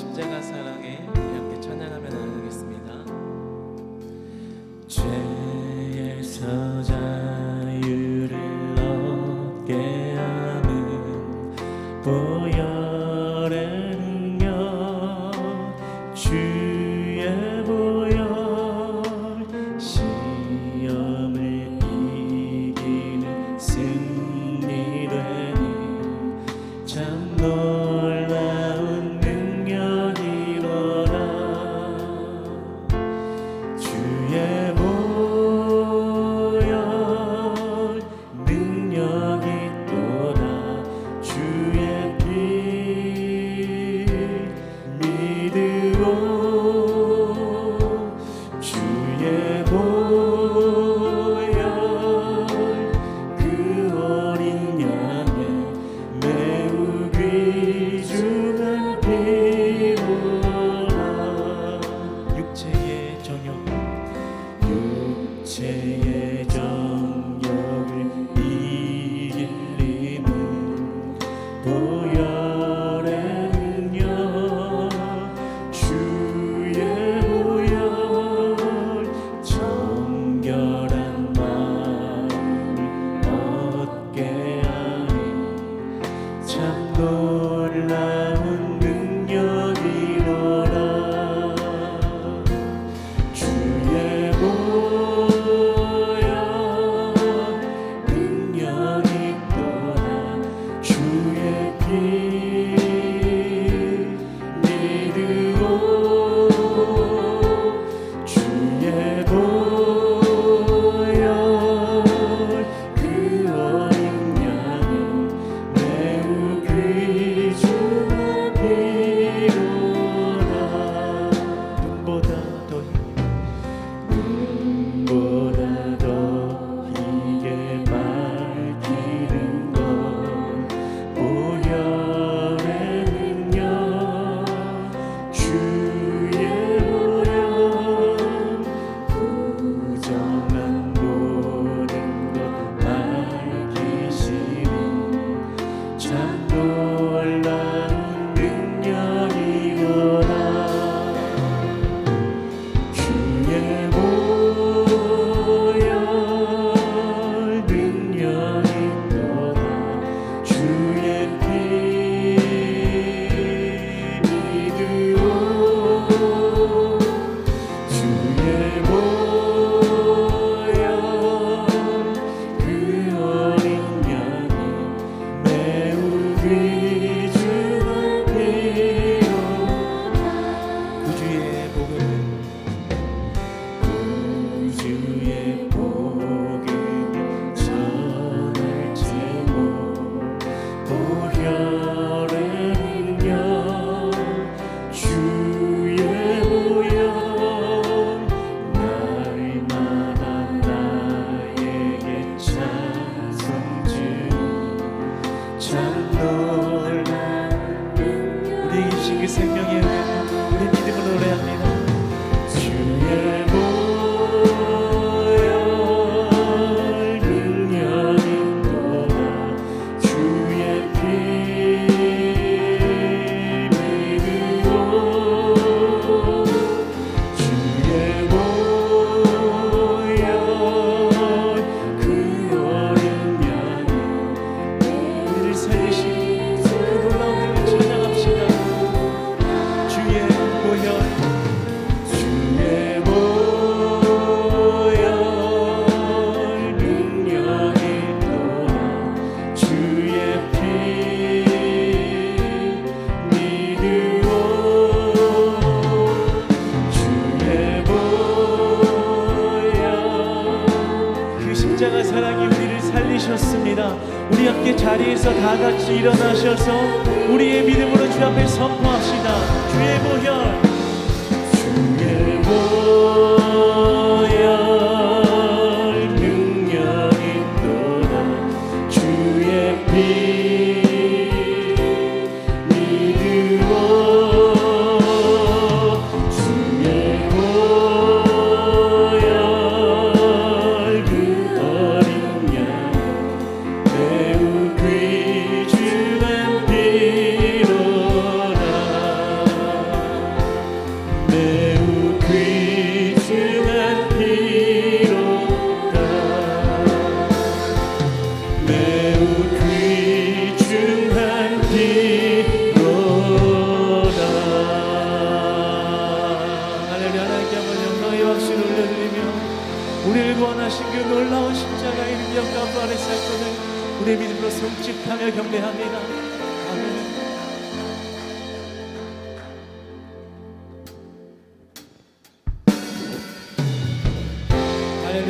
십자가 사랑에 우리 함께 찬양하며 나가겠습니다. 죄에서 자유를 얻게 하는 보혈의 참노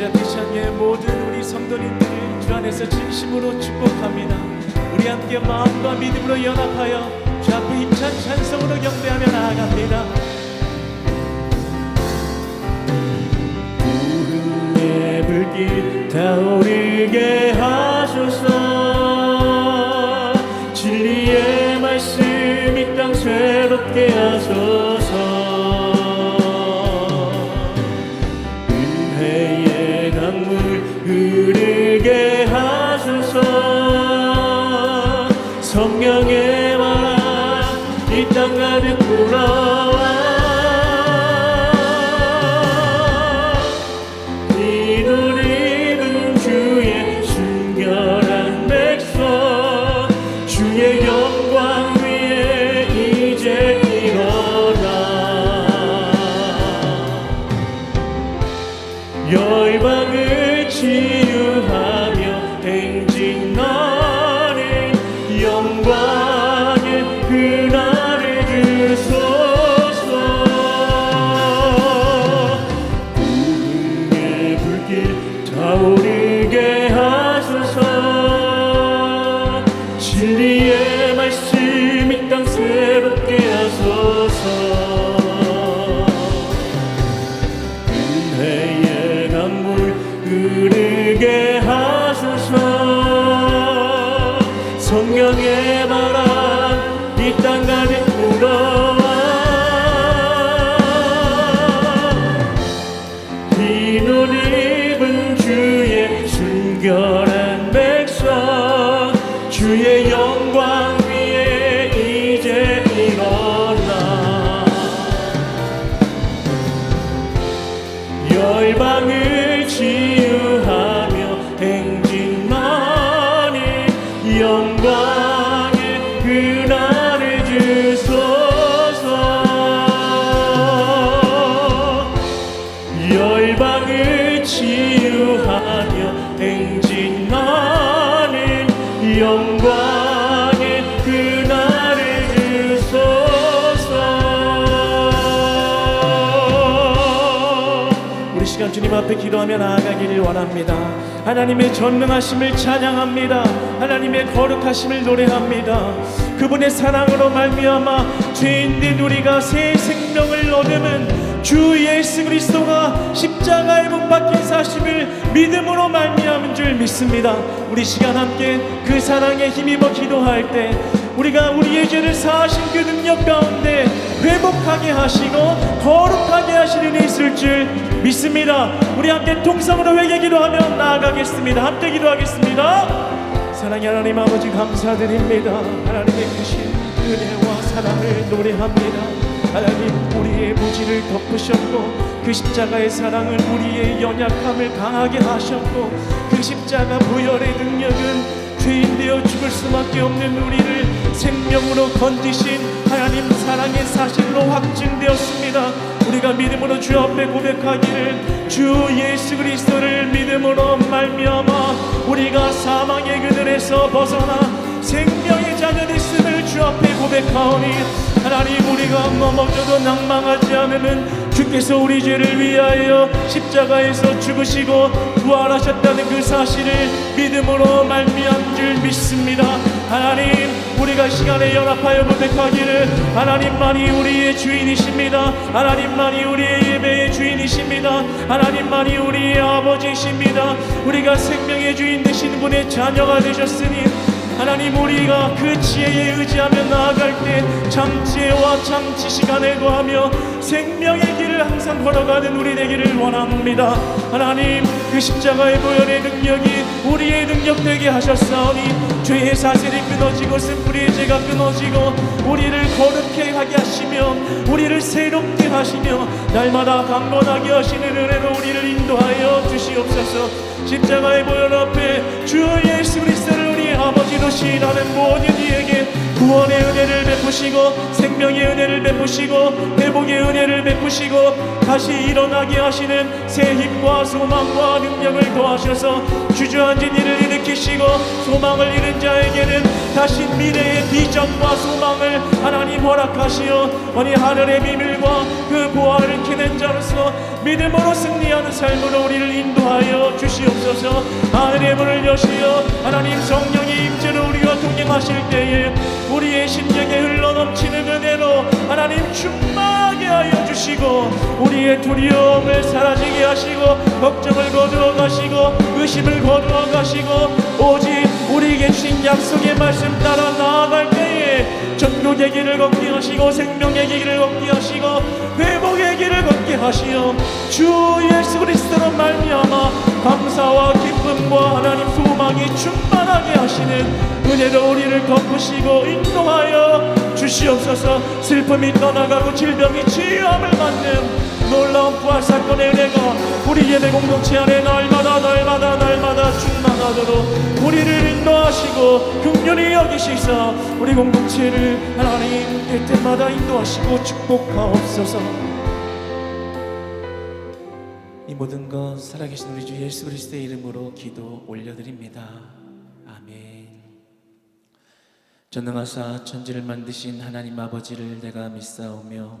할렐루야 크리스천의 모든 우리 성도님들을 주 안에서 진심으로 축복합니다. 우리 함께 마음과 믿음으로 연합하여 주 앞에 힘찬 찬송으로 경배하며 나아갑니다. 구름의 불길 타오르게 하소서 진리의 말씀 이 땅 새롭게 하소서 성령의 바람 이 땅 가득 불어 주님 앞에 기도하며 나아가기를 원합니다. 하나님의 전능하심을 찬양합니다. 하나님의 거룩하심을 노래합니다. 그분의 사랑으로 말미암아 죄인된 우리가 새 생명을 얻음은 주 예수 그리스도가 십자가에 못 박힌 사실을 믿음으로 말미암은 줄 믿습니다 우리 시간 함께 그 사랑에 힘입어 기도할 때 우리가 우리의 죄를 사하신 그 능력 가운데 회복하게 하시고 거룩하게 하시는 일 있을 줄 믿습니다. 우리 함께 통성으로 회개 기도하며 나아가겠습니다. 함께 기도하겠습니다. 사랑의 하나님 아버지 감사드립니다. 하나님의 크신 은혜와 사랑을 노래합니다. 하나님 우리의 무지를 덮으셨고 그 십자가의 사랑은 우리의 연약함을 강하게 하셨고 그 십자가 부혈의 능력은 죄인 되어 죽을 수밖에 없는 우리를 생명으로 건지신 하나님 사랑의 사실로 확증되었습니다. 우리가 믿음으로 주 앞에 고백하기를 주 예수 그리스도를 믿음으로 말미암아 우리가 사망의 그늘에서 벗어나 생명의 자녀 됐음을 주 앞에 고백하오니 하나님 우리가 넘어져도 낭망하지 않으면 주께서 우리 죄를 위하여 십자가에서 죽으시고 부활하셨다는 그 사실을 믿음으로 말미암 줄 믿습니다. 하나님 우리가 이 시간에 연합하여 고백하기를 하나님만이 우리의 주인이십니다. 하나님만이 우리의 예배의 주인이십니다. 하나님만이 우리의 아버지이십니다. 우리가 생명의 주인 되신 분의 자녀가 되셨으니 하나님 우리가 그 지혜에 의지하며 나아갈 때 장지혜와 장치 시간에 거하며 생명의 길을 항상 걸어가는 우리 되기를 원합니다. 하나님 그 십자가의 보혈의 능력이 우리의 능력 되게 하셨사오니 죄의 사슬이 끊어지고 쓴뿌리의 죄가 끊어지고 우리를 거룩해 하게 하시며 우리를 새롭게 하시며 날마다 강건하게 하시는 은혜로 우리를 인도하여 주시옵소서. 십자가의 보혈 앞에 주 예수 그리스도를 아버지로 시인하는 모든 이에게 구원의 은혜를 베푸시고 생명의 은혜를 베푸시고 회복의 은혜를 베푸시고 다시 일어나게 하시는 새 힘과 소망과 능력을 더하셔서 주저앉은 이를 일으키시고 소망을 잃은 자에게는 다시 미래의 비전과 소망을 하나님 허락하시어 어니 하늘의 비밀과 그 보화를 캐낸 자로서 믿음으로 승리하는 삶으로 우리를 인도하여 주시옵소서. 하늘의 문을 여시어 하나님 성령의 임재로 우리와 동행하실 때에 우리의 심령에 흘러넘치는 은혜로 하나님 충만하게 하여 주시고 우리의 두려움을 사라지게 하시고 걱정을 거두어 가시고 의심을 거두어 가시고 오직 우리에게 주신 약속의 말씀 따라 나아갈 때에 전국의 길을 걷게 하시고 생명의 길을 걷게 하시고 회복의 길을 걷게 하시어. 주 예수 그리스도로 말미암아 감사와 기쁨과 하나님 소망이 충만하게 하시는 은혜로 우리를 덮으시고 인도하여 주시옵소서. 슬픔이 떠나가고 질병이 치유함을 받는 놀라운 부활 사건의 은혜가 우리 예배 공동체 안에 날마다 날마다 날마다 충만하도록 우리를 인도하시고 긍휼히 여기시사 우리 공동체를 하나님 때때마다 인도하시고 축복하옵소서. 이 모든 것 살아계신 우리 주 예수 그리스도의 이름으로 기도 올려드립니다. 아멘. 전능하사 천지를 만드신 하나님 아버지를 내가 믿사오며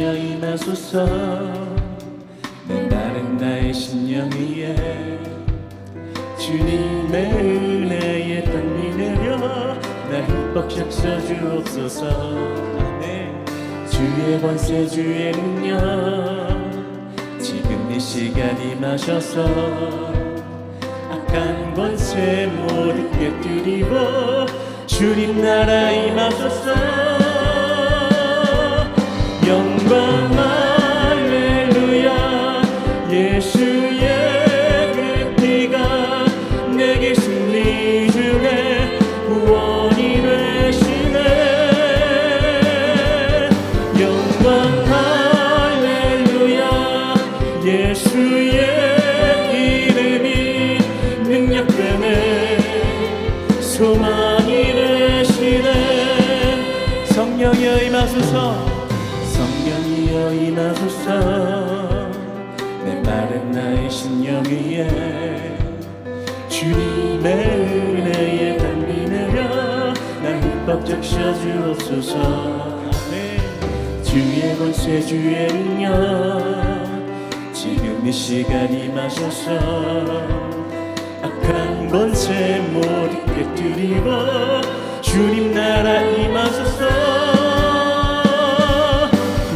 성령이여 임하소서 내 마른 나의 심령 위에. 주님의 은혜에 땀이 내려 나 흠뻑 셔주옵소서. 아멘. 주의 권세 주의 능력. 지금 이 시간 임하셔서 악한 권세 모두 깨뜨리고 주님 나라 임하소서 영광 악한 권세 모두 깨뜨리고 주님 나라 임하소서.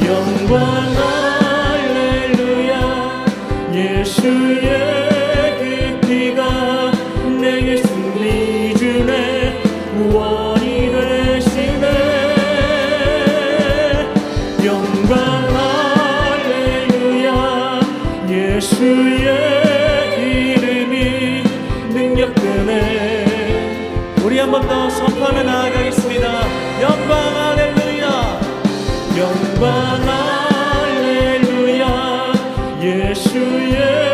영광 할렐루야. 예수의 예수의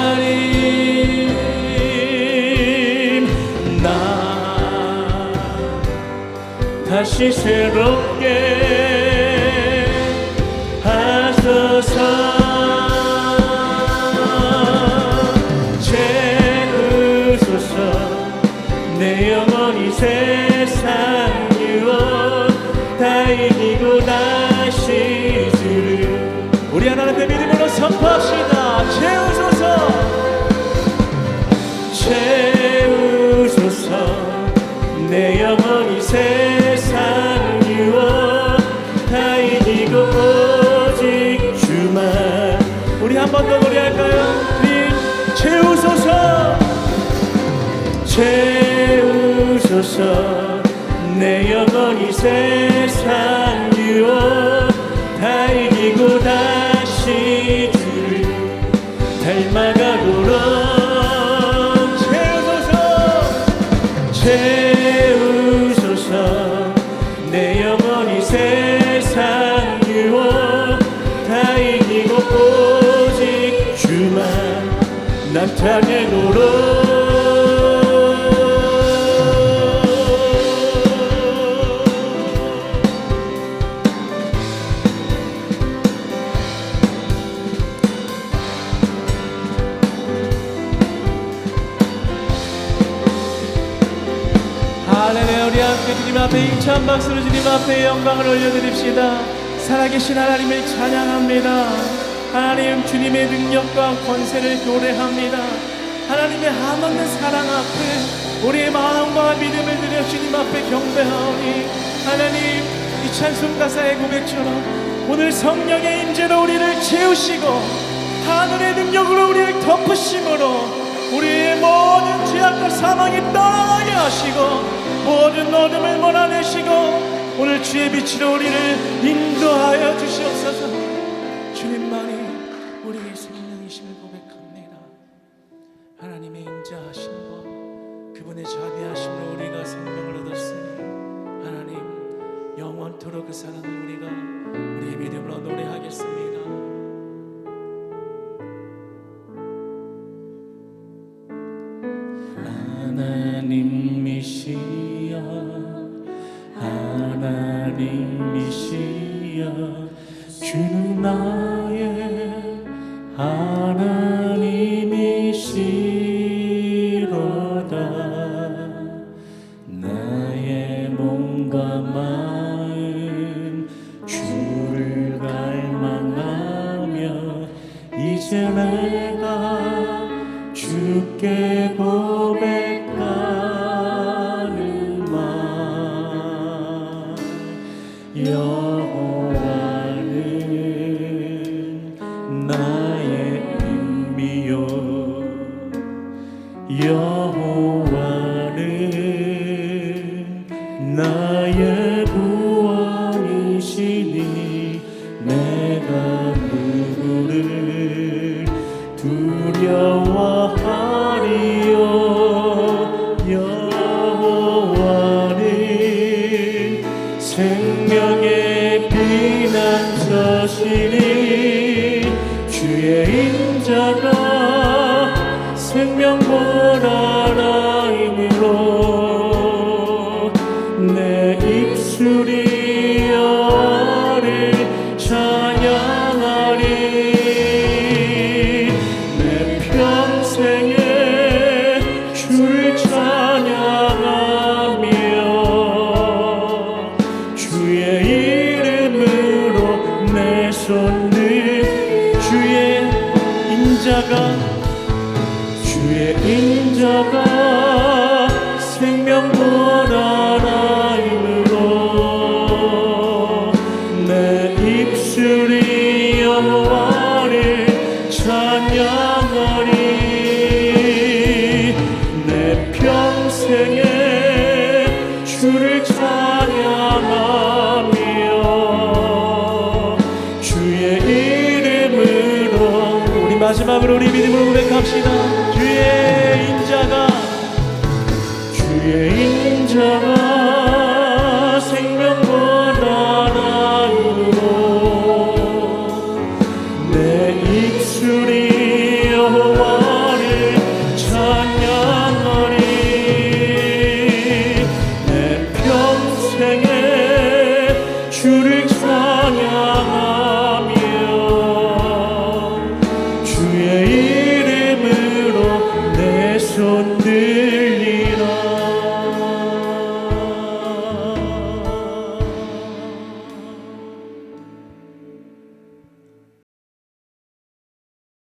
다시 새롭게 하소서. 내 영혼이 세상 유혹 다 이기고 다시 주를. 우리 하나님의 믿음으로 선포합시 세상 유혹 다 이기고 다시 주를 닮아가도록 채우소서 채우소서. 내 영혼이 세상 유혹 다 이기고 오직 주만 나타내도록 앞에 힘찬 박수로 주님 앞에 영광을 올려드립시다. 살아계신 하나님을 찬양합니다. 하나님 주님의 능력과 권세를 교례합니다. 하나님의 한없는 사랑 앞에 우리의 마음과 믿음을 드려 주님 앞에 경배하오니 하나님 이 찬송 가사의 고백처럼 오늘 성령의 임재로 우리를 채우시고 하늘의 능력으로 우리를 덮으심으로 우리의 모든 죄악과 사망이 떠나게 하시고 모든 어둠을 몰아내시고 오늘 주의 빛으로 우리를 인도하여 주시옵소서 하나님이시여 주는 나의 하나 enough. 찬양